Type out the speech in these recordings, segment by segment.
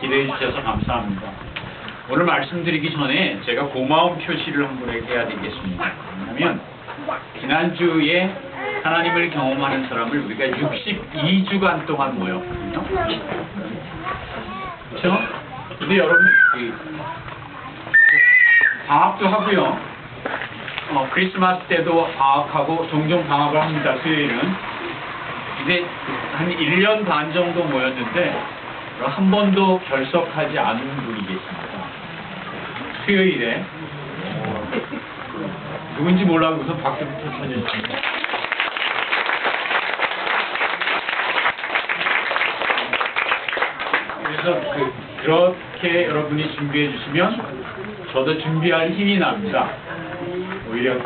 기대해 주셔서 감사합니다. 오늘 말씀드리기 전에 제가 고마운 표시를 한 분에게 해야 되겠습니다. 왜냐하면 지난주에 하나님을 경험하는 사람을 우리가 62주간 동안 모였거든요. 그렇죠? 근데 여러분 그 방학도 하고요. 어, 크리스마스 때도 방학하고 종종 방학을 합니다. 수요일은. 근데 한 1년 반 정도 모였는데 한 번도 결석하지 않은 분이 계십니다. 수요일에 어, 누군지 몰라 우선 박수부터 쳐주십니다. 그래서 그, 그렇게 여러분이 준비해 주시면 저도 준비할 힘이 납니다. 오히려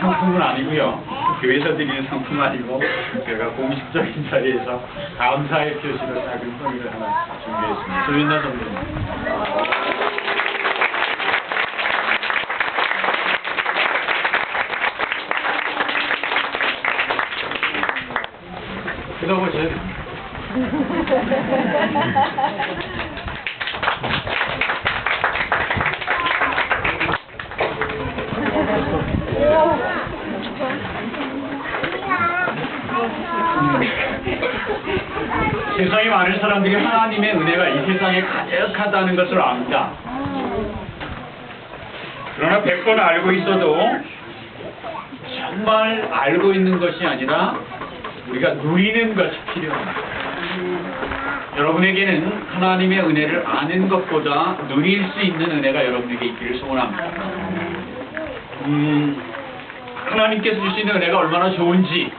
상품은 아니고요. 교회에서 드리는 상품 아니고 제가 공식적인 자리에서 감사의 표시로 작은 선물을 하나 준비했습니다. 조윤나 선배님. 뜯어보셔야 됩니다. 세상에 많은 사람들이 하나님의 은혜가 이 세상에 가득하다는 것을 압니다. 그러나 100번 알고 있어도 정말 알고 있는 것이 아니라 우리가 누리는 것이 필요합니다. 여러분에게는 하나님의 은혜를 아는 것보다 누릴 수 있는 은혜가 여러분에게 있기를 소원합니다. 음, 하나님께서 주시는 은혜가 얼마나 좋은지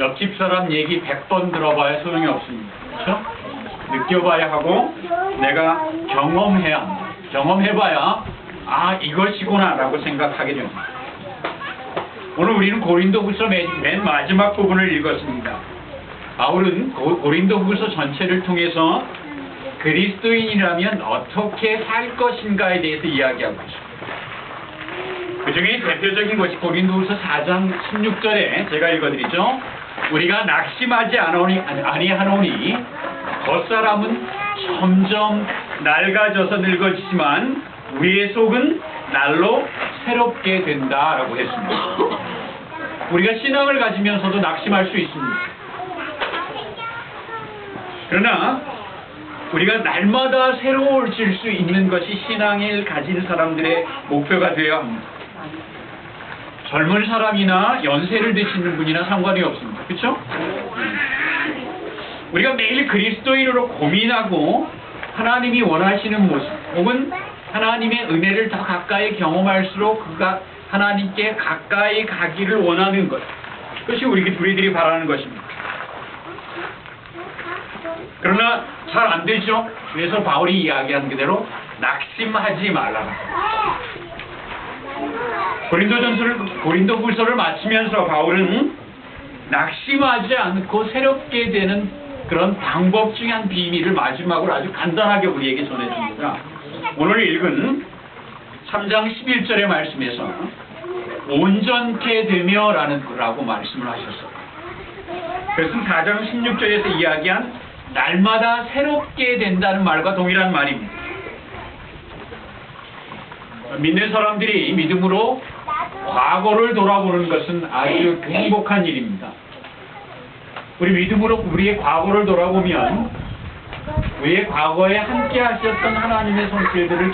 옆집 사람 얘기 100번 들어봐야 소용이 없습니다. 그렇죠? 느껴봐야 하고 내가 경험해야 합니다. 경험해봐야 아 이것이구나 라고 생각하게 됩니다. 오늘 우리는 고린도후서 맨, 맨 마지막 부분을 읽었습니다. 바울은 고, 고린도후서 전체를 통해서 그리스도인이라면 어떻게 살 것인가에 대해서 이야기하고 있습니다. 그 중에 대표적인 것이 고린도후서 4장 16절에 제가 읽어드리죠. 우리가 낙심하지 않으니, 아니하노니 겉사람은 점점 낡아져서 늙어지지만 우리의 속은 날로 새롭게 된다라고 했습니다. 우리가 신앙을 가지면서도 낙심할 수 있습니다. 그러나 우리가 날마다 새로워질 수 있는 것이 신앙을 가진 사람들의 목표가 되어야 합니다. 젊은 사람이나 연세를 드시는 분이나 상관이 없습니다. 그렇죠? 우리가 매일 그리스도인으로 고민하고 하나님이 원하시는 모습 혹은 하나님의 은혜를 더 가까이 경험할수록 그가 하나님께 가까이 가기를 원하는 것 그것이 우리 우리들이 바라는 것입니다. 그러나 잘 안 되죠. 그래서 바울이 이야기한 그대로 낙심하지 말라. 고린도 전서를 고린도 후서를 마치면서 바울은 낙심하지 않고 새롭게 되는 그런 방법 중에 한 비밀을 마지막으로 아주 간단하게 우리에게 전해줍니다. 오늘 읽은 3장 11절의 말씀에서 온전케 되며 라는 라고 말씀을 하셨어요. 그것은 4장 16절에서 이야기한 날마다 새롭게 된다는 말과 동일한 말입니다. 믿는 사람들이 믿음으로 과거를 돌아보는 것은 아주 행복한 일입니다. 우리 믿음으로 우리의 과거를 돌아보면 우리의 과거에 함께 하셨던 하나님의 손길들을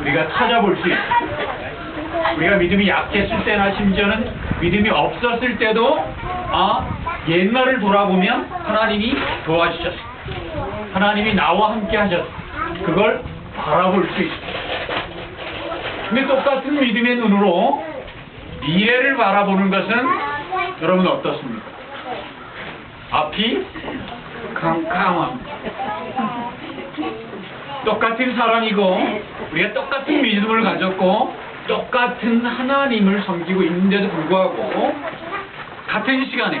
우리가 찾아볼 수 있습니다. 우리가 믿음이 약했을 때나 심지어는 믿음이 없었을 때도 아 옛날을 돌아보면 하나님이 도와주셨어. 하나님이 나와 함께 하셨어. 그걸 바라볼 수 있습니다. 근데 똑같은 믿음의 눈으로 미래를 바라보는 것은 여러분 어떻습니까? 앞이 캄캄합니다. 똑같은 사람이고 우리가 똑같은 믿음을 가졌고 똑같은 하나님을 섬기고 있는데도 불구하고 같은 시간에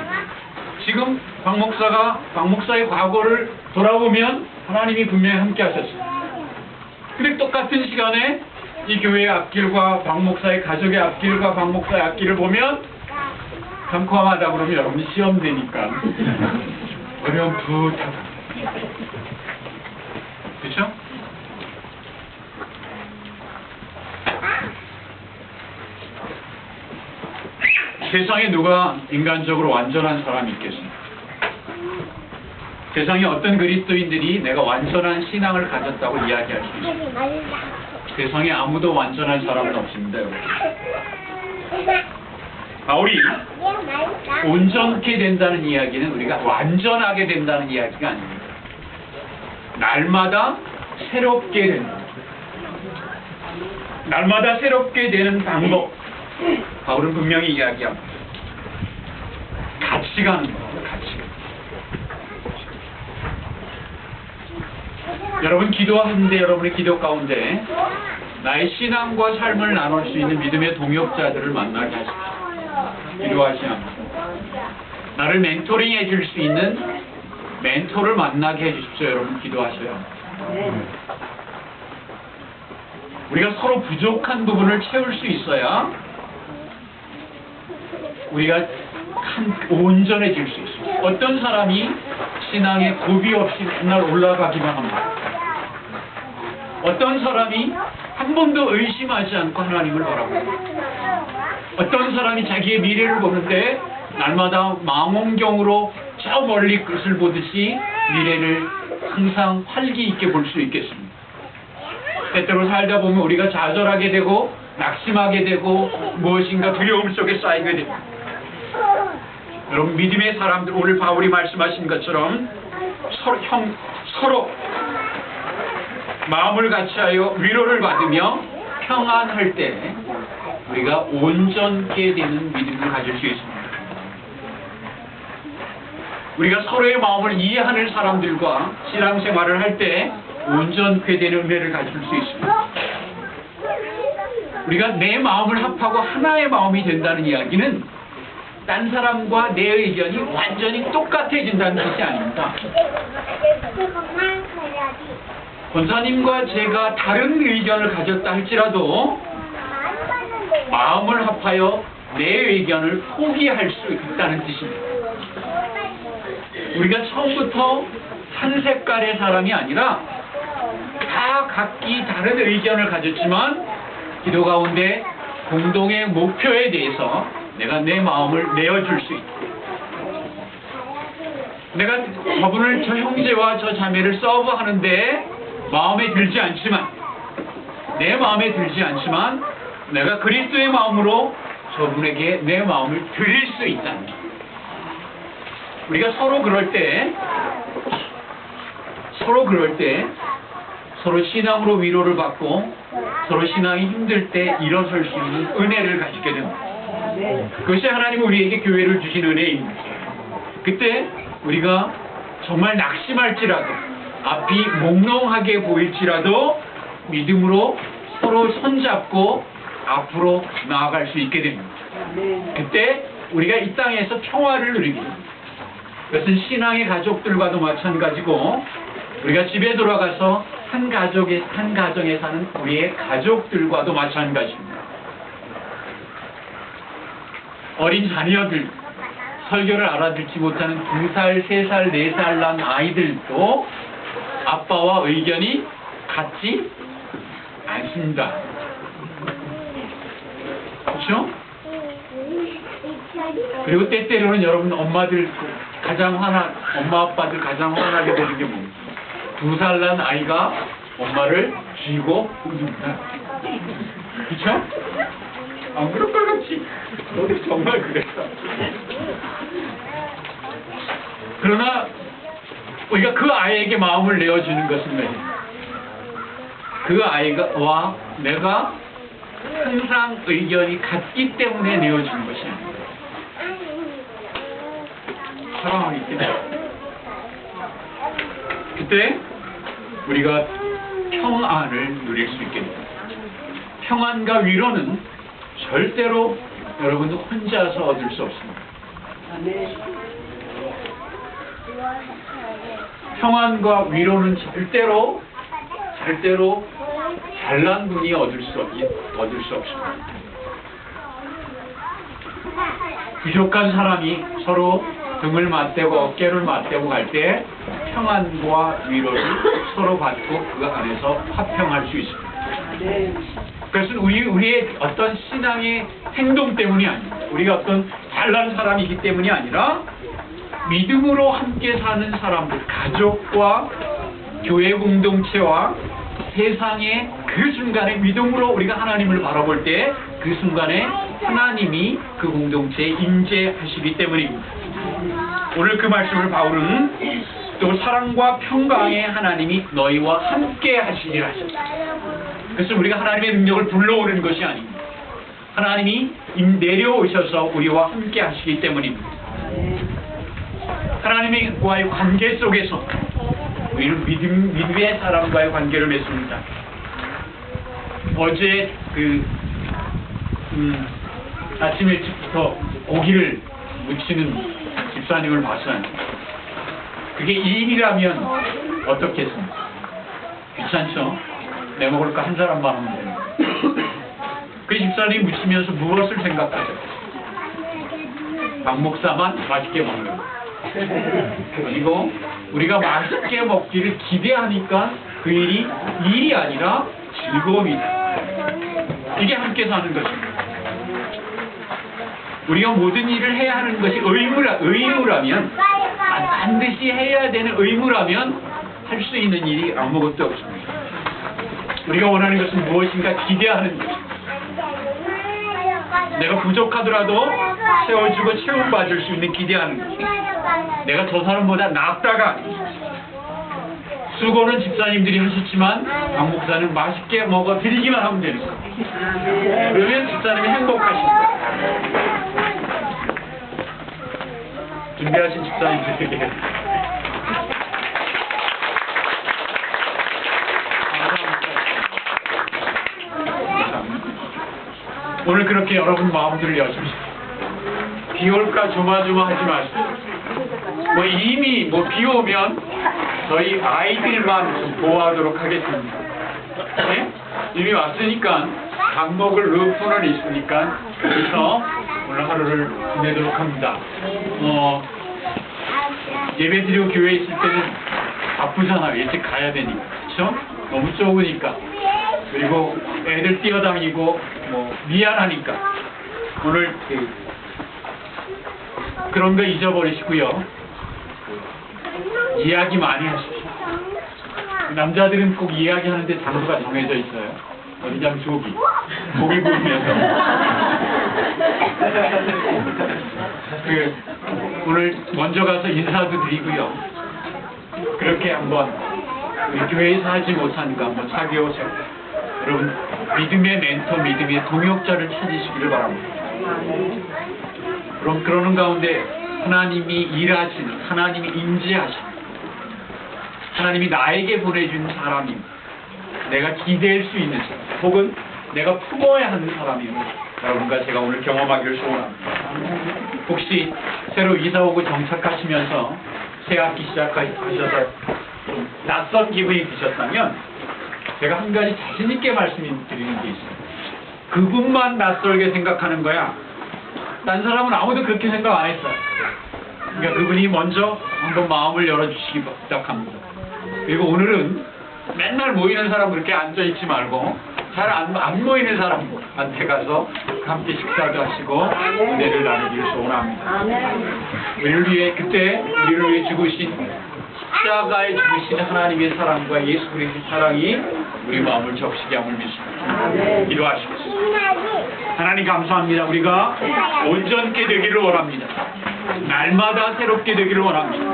지금 박 목사가 박 목사의 과거를 돌아보면 하나님이 분명히 함께 하셨습니다. 근데 똑같은 시간에 이 교회의 앞길과 박 목사의 가족의 앞길과 박 목사의 앞길을 보면 평범하다 그러면 여러분이 시험 되니까 어려운 부탁 그렇죠? 세상에 누가 인간적으로 완전한 사람이 있겠습니까? 세상에 어떤 그리스도인들이 내가 완전한 신앙을 가졌다고 이야기할 수 있습니까? 세상에 아무도 완전한 사람은 없습니다. 여러분. 바울이 온전케 된다는 이야기는 우리가 완전하게 된다는 이야기가 아닙니다. 날마다 새롭게 된다. 날마다 새롭게 되는 방법. 바울은 분명히 이야기합니다. 같이 가는 겁니다. 같이. 여러분 기도하는데 여러분의 기도 가운데 나의 신앙과 삶을 나눌 수 있는 믿음의 동역자들을 만나게 하십시오. 기도하시면 나를 멘토링 해줄 수 있는 멘토를 만나게 해주십시오. 여러분 기도하셔요. 우리가 서로 부족한 부분을 채울 수 있어야 우리가 한 온전해질 수 있습니다. 어떤 사람이 신앙에 고비 없이 맨날 올라가기만 합니다. 어떤 사람이 한 번도 의심하지 않고 하나님을 바라봅니다. 어떤 사람이 자기의 미래를 보는데 날마다 망원경으로 저 멀리 끝을 보듯이 미래를 항상 활기 있게 볼 수 있겠습니다. 때때로 살다 보면 우리가 좌절하게 되고 낙심하게 되고 무엇인가 두려움 속에 쌓이게 됩니다. 여러분 믿음의 사람들 오늘 바울이 말씀하신 것처럼 서로 형 서로 마음을 같이하여 위로를 받으며 평안할 때 우리가 온전케 되는 믿음을 가질 수 있습니다. 우리가 서로의 마음을 이해하는 사람들과 신앙생활을 할 때 온전케 되는 은혜를 가질 수 있습니다. 우리가 내 마음을 합하고 하나의 마음이 된다는 이야기는 딴 사람과 내 의견이 완전히 똑같아진다는 뜻이 아닙니다. 권사님과 제가 다른 의견을 가졌다 할지라도 마음을 합하여 내 의견을 포기할 수 있다는 뜻입니다. 우리가 처음부터 한 색깔의 사람이 아니라 다 각기 다른 의견을 가졌지만 기도 가운데 공동의 목표에 대해서 내가 내 마음을 내어줄 수 있다. 내가 저분을 저 형제와 저 자매를 서브하는데 마음에 들지 않지만 내 마음에 들지 않지만 내가 그리스도의 마음으로 저분에게 내 마음을 드릴 수 있다는 것. 우리가 서로 그럴 때 서로 그럴 때 서로 신앙으로 위로를 받고 서로 신앙이 힘들 때 일어설 수 있는 은혜를 가지게 됩니다. 그것이 하나님 우리에게 교회를 주신 은혜입니다. 그때 우리가 정말 낙심할지라도 앞이 몽롱하게 보일지라도 믿음으로 서로 손잡고 앞으로 나아갈 수 있게 됩니다. 그때 우리가 이 땅에서 평화를 누리게 됩니다. 그것은 신앙의 가족들과도 마찬가지고 우리가 집에 돌아가서 한 가족의 한 가정에 사는 우리의 가족들과도 마찬가지입니다. 어린 자녀들 설교를 알아듣지 못하는 두 살, 세 살, 네살난 아이들도 아빠와 의견이 같지 않습니다. 그렇죠? 그리고 때때로는 여러분 엄마들 가장 화나 엄마 아빠들 가장 화나게 되는 게 뭡니까? 두살 난 아이가 엄마를 쥐고 웃는다. 그렇죠? 안 그럴 것 같지? 너도 정말 그랬어. 그러나 우리가 그 아이에게 마음을 내어주는 것은 뭐예요? 그 아이가 와 내가 항상 의견이 같기 때문에 내어주는 것이 아닙니다. 사랑하기 때문에. 그때 우리가 평안을 누릴 수 있게 됩니다. 평안과 위로는 절대로 여러분 혼자서 얻을 수 없습니다. 평안과 위로는 절대로 절대로 잘난 분이 얻을 수 없, 얻을 수 없습니다. 부족한 사람이 서로 등을 맞대고 어깨를 맞대고 갈 때 평안과 위로를 서로 받고 그 안에서 화평할 수 있습니다. 그것은 우리, 우리의 어떤 신앙의 행동 때문이 아닙니다. 우리가 어떤 잘난 사람이기 때문이 아니라 믿음으로 함께 사는 사람들, 가족과 교회 공동체와 세상의 그 순간에 믿음으로 우리가 하나님을 바라볼 때 그 순간에 하나님이 그 공동체에 임재하시기 때문입니다. 오늘 그 말씀을 바울은 또 사랑과 평강의 하나님이 너희와 함께 하시리라 하셨습니다. 그래서 우리가 하나님의 능력을 불러오는 것이 아닙니다. 하나님이 임- 내려오셔서 우리와 함께 하시기 때문입니다. 하나님과의 관계 속에서 우리는 믿음, 믿음의 사람과의 관계를 맺습니다. 어제 그, 음, 아침 일찍부터 고기를 무치는 집사님을 봤어요. 그게 일이라면 어떻겠습니까? 귀찮죠? 내 먹을 거 한 사람만 하면 되는 그 집사님 무치면서 무엇을 생각하죠? 박 목사만 맛있게 먹는 거. 그리고 우리가 맛있게 먹기를 기대하니까 그 일이 일이 아니라 즐거움이다. 이게 함께 사는 것입니다. 우리가 모든 일을 해야 하는 것이 의무라, 의무라면 아, 반드시 해야 되는 의무라면 할 수 있는 일이 아무것도 없습니다. 우리가 원하는 것은 무엇인가 기대하는 것. 내가 부족하더라도 채워주고 채움받을 수 있는 기대하는 것. 내가 저 사람보다 낫다가 수고는 집사님들이 하셨지만 박 목사는 맛있게 먹어 드리기만 하면 되는 거예요. 그러면 집사님이 행복하신 거예요. 준비하신 집사님들에게. 오늘 그렇게 여러분 마음들을 여십시오. 비 올까 조마조마하지 마시고 뭐 이미 뭐 비 오면 저희 아이들만 좀 보호하도록 하겠습니다. 네? 이미 왔으니까 밥 먹을 루프는 있으니까 여기서 오늘 하루를 보내도록 합니다. 어, 예배 드리고 교회에 있을 때는 바쁘잖아요. 일찍 가야 되니까. 그렇죠? 너무 좁으니까. 그리고 애들 뛰어다니고 뭐 미안하니까 오늘 그 그런 거 잊어버리시고요. 이야기 많이 하십시오. 남자들은 꼭 이야기하는데 장소가 정해져 있어요. 어디냐면 조기. 고기 구우면서. 그, 오늘 먼저 가서 인사도 드리고요. 그렇게 한번 교회에서 하지 못한 거 한번 사귀어서 여러분 믿음의 멘토, 믿음의 동역자를 찾으시기를 바랍니다. 그럼 그러는 가운데 하나님이 일하시는 하나님이 임재하시는 하나님이 나에게 보내준 사람입니다. 내가 기대할 수 있는 사람 혹은 내가 품어야 하는 사람입니다. 여러분과 제가 오늘 경험하기를 소원합니다. 혹시 새로 이사 오고 정착하시면서 새 학기 시작하셔서 좀 낯선 기분이 드셨다면 제가 한 가지 자신 있게 말씀드리는 게 있어요. 그분만 낯설게 생각하는 거야. 딴 사람은 아무도 그렇게 생각 안 했어요. 그러니까 그분이 먼저 한번 마음을 열어주시기 부탁합니다. 그리고 오늘은 맨날 모이는 사람 그렇게 앉아있지 말고 잘안 안 모이는 사람한테 가서 함께 식사도 하시고 은혜를 나누기를 소원합니다. 우리를 위해 그때 우리를 위해 죽으신 십자가에 죽으신 하나님의 사랑과 예수 그리스도의 사랑이 우리 마음을 적시게 함을 믿습니다. 기도하시겠습니다. 하나님 감사합니다. 우리가 온전케 되기를 원합니다. 날마다 새롭게 되기를 원합니다.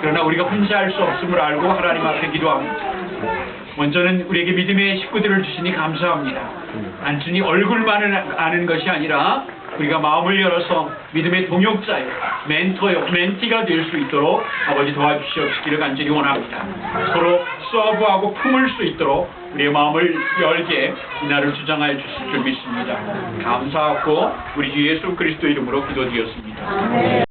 그러나 우리가 혼자 할 수 없음을 알고 하나님 앞에 기도합니다. 먼저는 우리에게 믿음의 식구들을 주시니 감사합니다. 단순히 얼굴만을 아는 것이 아니라 우리가 마음을 열어서 믿음의 동역자요, 멘토요, 멘티가 될 수 있도록 아버지 도와주시옵시기를 간절히 원합니다. 서로 서브하고 품을 수 있도록 우리의 마음을 열게 이날을 주장하여 주실 줄 믿습니다. 감사하고 우리 주 예수 그리스도 이름으로 기도드렸습니다.